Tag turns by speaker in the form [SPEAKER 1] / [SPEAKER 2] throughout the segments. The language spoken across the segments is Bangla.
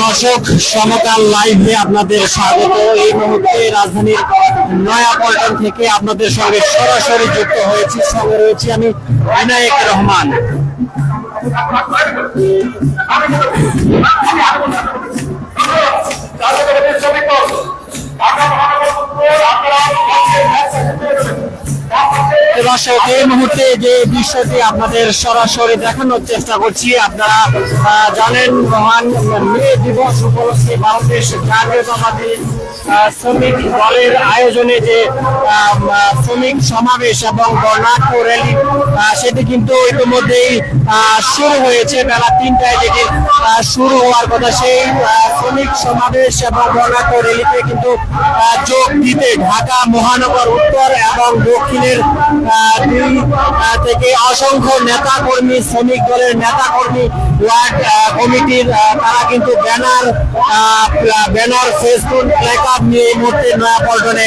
[SPEAKER 1] দর্শক, সমকাল লাইভে আপনাদের স্বাগত। এই মুহূর্তে রাজধানীর নয়াপল্টন থেকে আপনাদের সঙ্গে সরাসরি যুক্ত হয়েছি। সঙ্গে রয়েছি আমি বিনায়ক রহমান। প্রিয় দর্শক, এই মুহূর্তে যে দৃশ্যটি আপনাদের সরাসরি দেখানোর চেষ্টা করছি, আপনারা জানেন মহান মে দিবস উপলক্ষে বাংলাদেশ জাতীয়তাবাদী শ্রমিক দলের আয়োজনে যে শ্রমিক সমাবেশ এবং বর্ণাঢ্য র্যালি সেটি কিন্তু ইতিমধ্যেই শুরু হয়েছে। বেলা তিনটায় যেটি শুরু হওয়ার কথা, সেই শ্রমিক সমাবেশ এবং বর্ণাঢ্য র্যালিতে কিন্তু যোগ দিতে ঢাকা মহানগর উত্তর এবং দক্ষিণের দুই থেকে অসংখ্য নেতা কর্মী শ্রমিক দলের নেতা কর্মী ওয়ার্ড কমিটির তারা কিন্তু ব্যানার ব্যানার, ফেসবুক নিয়ে এই মুহূর্তে নয়াপল্টনে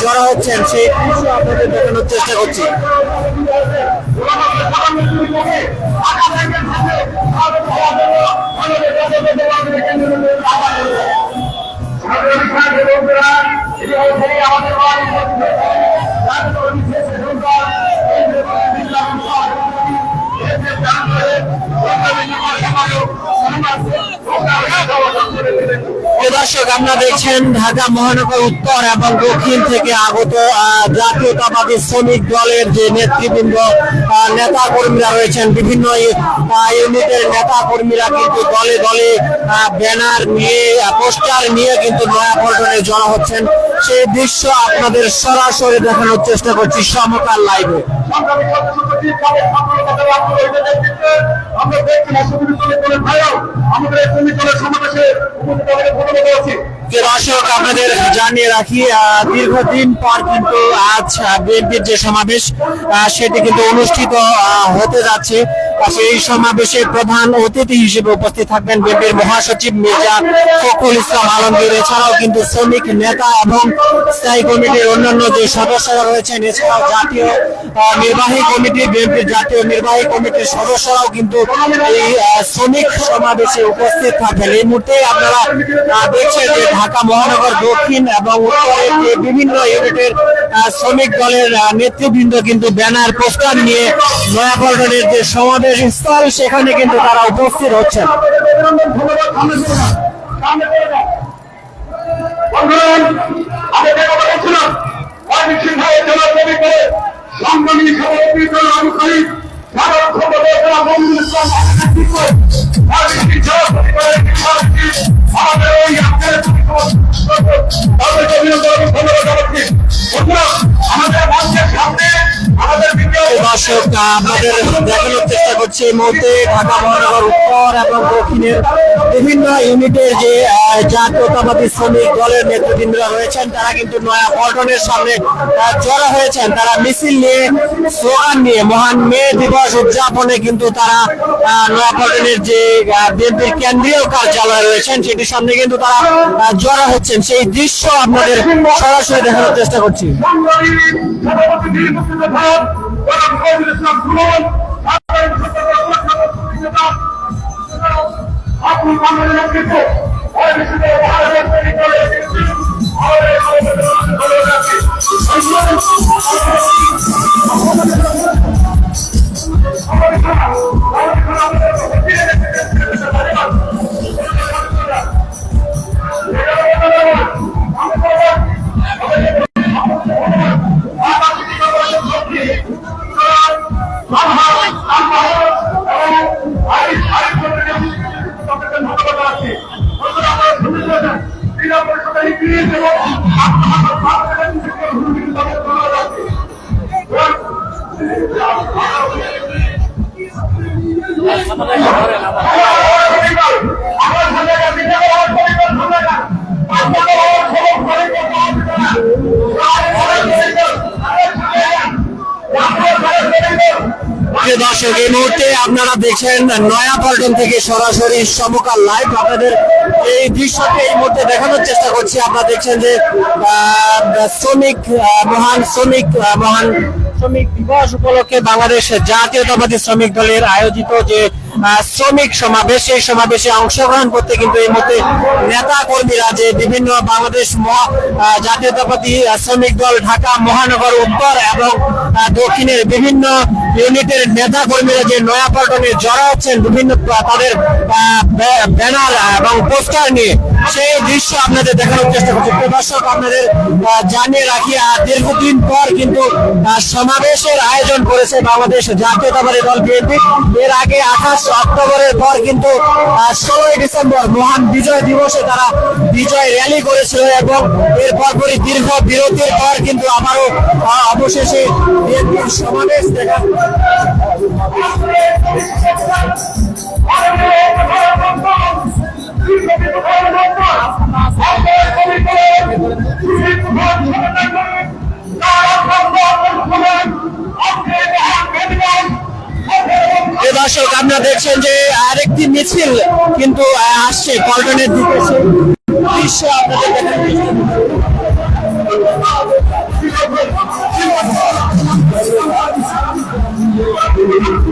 [SPEAKER 1] জড়ো হচ্ছেন সেই আপনাদের দেখানোর চেষ্টা করছি। প্রিয় দর্শক, আপনারা দেখছেন ঢাকা মহানগর উত্তর এবং দক্ষিণ থেকে আগত জাতীয়তাবাদী শ্রমিক দলের যে নেতৃবৃন্দ নেতা কর্মীরা রয়েছেন, বিভিন্ন ইউনিটের নেতা কর্মীরা কিন্তু দলে দলে ব্যানার নিয়ে পোস্টার নিয়ে কিন্তু নয়াপল্টনে জড়ো হচ্ছেন। সেই দৃশ্য আপনাদের সরাসরি দেখানোর চেষ্টা করছি সমকাল লাইভে দর্শক জানিয়ে রাখি দীর্ঘদিন পর কিন্তু আজ যে সমাবেশ সেটি কিন্তু অনুষ্ঠিত হতে যাচ্ছে। সেই সমাবেশে প্রধান অতিথি হিসেবে উপস্থিত থাকবেন বিএনপির মহাসচিব মির্জা ফখরুল ইসলাম আলমগীর। এছাড়াও কিন্তু শ্রমিক নেতা এবং স্থায়ী কমিটির অন্যান্য যে সদস্যরা রয়েছেন, এছাড়াও জাতীয় নির্বাহী কমিটি, বিএনপির জাতীয় নির্বাহী কমিটির সদস্যরাও কিন্তু এই শ্রমিক সমাবেশে উপস্থিত থাকবেন। এই মুহূর্তে আপনারা দেখছেন যে ঢাকা মহানগর দক্ষিণ এবং উত্তরের বিভিন্ন ইউনিটের শ্রমিক দলের নেতৃবৃন্দ কিন্তু ব্যানার, পোস্টার নিয়ে নয়াপল্টনের যে সমাবেশ স্থল, সেখানে কিন্তু তারা উপস্থিত হচ্ছেন।
[SPEAKER 2] আমি আমাদের ওই প্রতি তাদেরকে অভিনন্দন এবং ধন্যবাদ জানাচ্ছি। বন্ধুরা, আমাদের মঞ্চের সামনে
[SPEAKER 1] দর্শক আপনাদের দেখানোর চেষ্টা করছি এই মুহূর্তে ঢাকা মহানগর উত্তর এবং দক্ষিণের বিভিন্ন ইউনিটের যে জাতীয়তাবাদী শ্রমিক দলের নেতৃবৃন্দরা রয়েছেন তারা কিন্তু নয়া পল্টনের সামনে জড়ো হয়েছেন। তারা মিছিল নিয়ে স্লোগান নিয়ে মহান মে দিবস উদযাপনে কিন্তু তারা আহ, নয়াপল্টনের যে বিএনপির কেন্দ্রীয় কার্যালয় রয়েছেন সেটির সামনে কিন্তু তারা জড়ো হচ্ছেন। সেই দৃশ্য আপনাদের সরাসরি দেখানোর চেষ্টা করছি।
[SPEAKER 2] সংগ্রামী সভাপতি নির্বাচিত ভারত জনাব ফজলুল ইসলাম
[SPEAKER 1] প্রিয় দর্শক, এই মুহূর্তে আপনারা দেখছেন নয়াপল্টন থেকে সরাসরি সমকাল লাইভ। আপনাদের এই দৃশ্যকে এই মুহূর্তে দেখানোর চেষ্টা করছি। আপনারা দেখছেন যে শ্রমিক মহান শ্রমিক মহান শ্রমিক দিবস উপলক্ষে বাংলাদেশ জাতীয়তাবাদী শ্রমিক দলের আয়োজিত যে শ্রমিক সমাবেশ, সেই সমাবেশে অংশগ্রহণ করতে কিন্তু এই মুহূর্তে নেতা কর্মীরা যে বিভিন্ন বাংলাদেশ জাতীয়তাবাদী শ্রমিক দল ঢাকা মহানগর উত্তর এবং দক্ষিণের বিভিন্ন ইউনিটের নেতা কর্মীরা যে নয়াপল্টনে জড়া হচ্ছেন বিভিন্ন তাদের ব্যানার এবং পোস্টার নিয়ে, সেই দৃশ্য আপনাদের দেখানোর চেষ্টা করছি। প্রিয় দর্শক আপনাদের জানিয়ে রাখি দীর্ঘদিন পর কিন্তু সমাবেশের আয়োজন করেছে বাংলাদেশ জাতীয়তাবাদী দল বিএনপি। এর আগে আঠাশ অক্টোবরের পর কিন্তু ষোলোই ডিসেম্বর মহান বিজয় দিবসে তারা বিজয় র্যালি করেছিল এবং এর পরপরই দীর্ঘ বিরতির পর কিন্তু আবারও অবশেষে সমাবেশ দেখা দর্শক আপনারা দেখছেন যে আরেকটি মিছিল কিন্তু আসছে পল্টনের দিকে। আপনাদের দেখানোর প্রিয়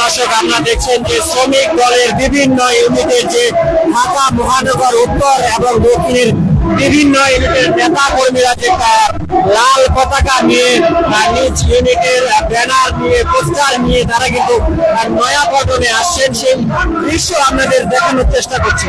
[SPEAKER 1] দর্শক, আপনারা দেখছেন যে শ্রমিক দলের বিভিন্ন ইউনিটের যে ঢাকা মহানগর উত্তর এবং দক্ষিণের বিভিন্ন ইউনিটের নেতা কর্মীরা যে লাল পতাকা নিয়ে নিজ ইউনিটের ব্যানার নিয়ে, পোস্টার নিয়ে তারা কিন্তু নয়া পটনে আসছেন। সেই দৃশ্য আপনাদের দেখানোর চেষ্টা করছি।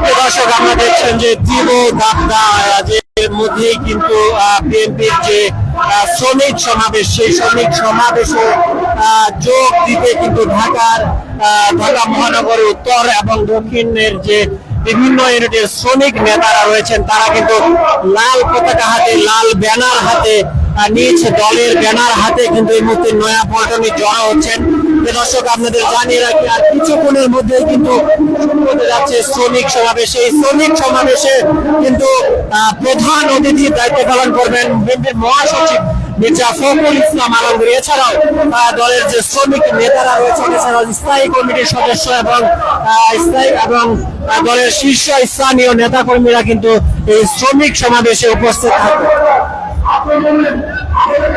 [SPEAKER 1] প্রিয় দর্শক, আমরা দেখছেন যে তীব্র এর মধ্যেই কিন্তু বিএনপির যে শ্রমিক সমাবেশ, সেই শ্রমিক সমাবেশে যোগ দিতে কিন্তু ঢাকার ঢাকা মহানগরের উত্তর এবং দক্ষিণের যে বিভিন্ন ইউনিটের শ্রমিক নেতারা রয়েছেন, তারা কিন্তু লাল পতাকা হাতে, লাল ব্যানার হাতে নিজ দলের ব্যানার হাতে কিন্তু এই মুহূর্তে নয়া পল্টনে জড়া হচ্ছেন। দর্শক, আপনাদের জানিয়ে রাখি, আর কিছুক্ষণের মধ্যেই কিন্তু হতে যাচ্ছে শ্রমিক সমাবেশ। এই শ্রমিক সমাবেশে কিন্তু প্রধান অতিথির দায়িত্ব পালন করবেন বিএনপির মহাসচিব মির্জা ফখরুল ইসলাম আলমগীর। এছাড়াও দলের যে শ্রমিক নেতারা রয়েছেন, এছাড়াও স্থায়ী কমিটির সদস্য এবং স্থায়ী এবং দলের শীর্ষ স্থানীয় নেতা কর্মীরা কিন্তু এই শ্রমিক সমাবেশে উপস্থিত থাকবে